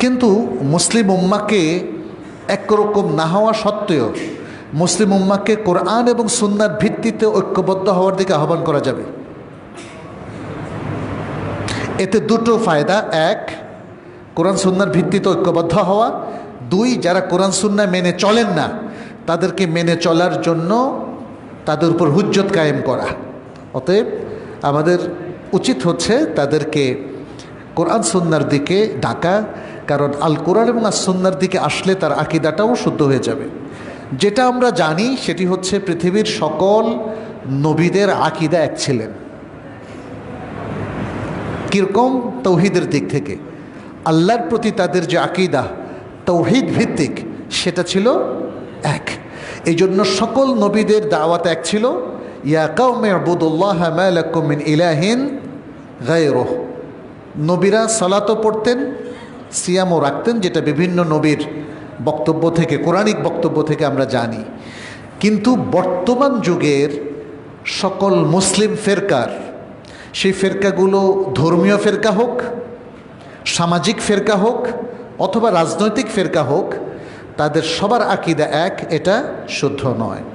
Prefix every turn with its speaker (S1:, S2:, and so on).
S1: কিন্তু মুসলিম উম্মাকে একরকম না হওয়া সত্ত্বেও মুসলিম উম্মাকে কোরআন এবং সুন্নার ভিত্তিতে ঐক্যবদ্ধ হওয়ার দিকে আহ্বান করা যাবে। এতে দুটো ফায়দা। এক, কোরআন সুন্নার ভিত্তিতে ঐক্যবদ্ধ হওয়া। দুই, যারা কোরআন সুন্না মেনে চলেন না, তাদেরকে মেনে চলার জন্য তাদের উপর হুজ্জত কায়েম করা। অতএব আমাদের উচিত হচ্ছে তাদেরকে কোরআন সুন্নার দিকে ডাকা, কারণ আল কোরআন এবং আল সুন্নার দিকে আসলে তার আকিদাটাও শুদ্ধ হয়ে যাবে। যেটা আমরা জানি, সেটি হচ্ছে পৃথিবীর সকল নবীদের আকিদা এক ছিলেন। কীরকম? তৌহিদের দিক থেকে। আল্লাহর প্রতি তাদের যে আকিদা, তৌহিদ ভিত্তিক, সেটা ছিল এক। এই জন্য সকল নবীদের দাওয়াত এক ছিল, ইয়া কাউমে আবুদুল্লাহ মালাকুমিন ইলাহিন গায়রোহ। নবীরা সালাতও পড়তেন, সিয়ামও রাখতেন, যেটা বিভিন্ন নবীর বক্তব্য থেকে, কোরআনিক বক্তব্য থেকে আমরা জানি। কিন্তু বর্তমান যুগের সকল মুসলিম ফেরকার, সেই ফেরকাগুলো ধর্মীয় ফেরকা হোক, সামাজিক ফেরকা হোক, অথবা রাজনৈতিক ফেরকা হোক, তাদের সবার আকিদা এক, এটা শুদ্ধ নয়।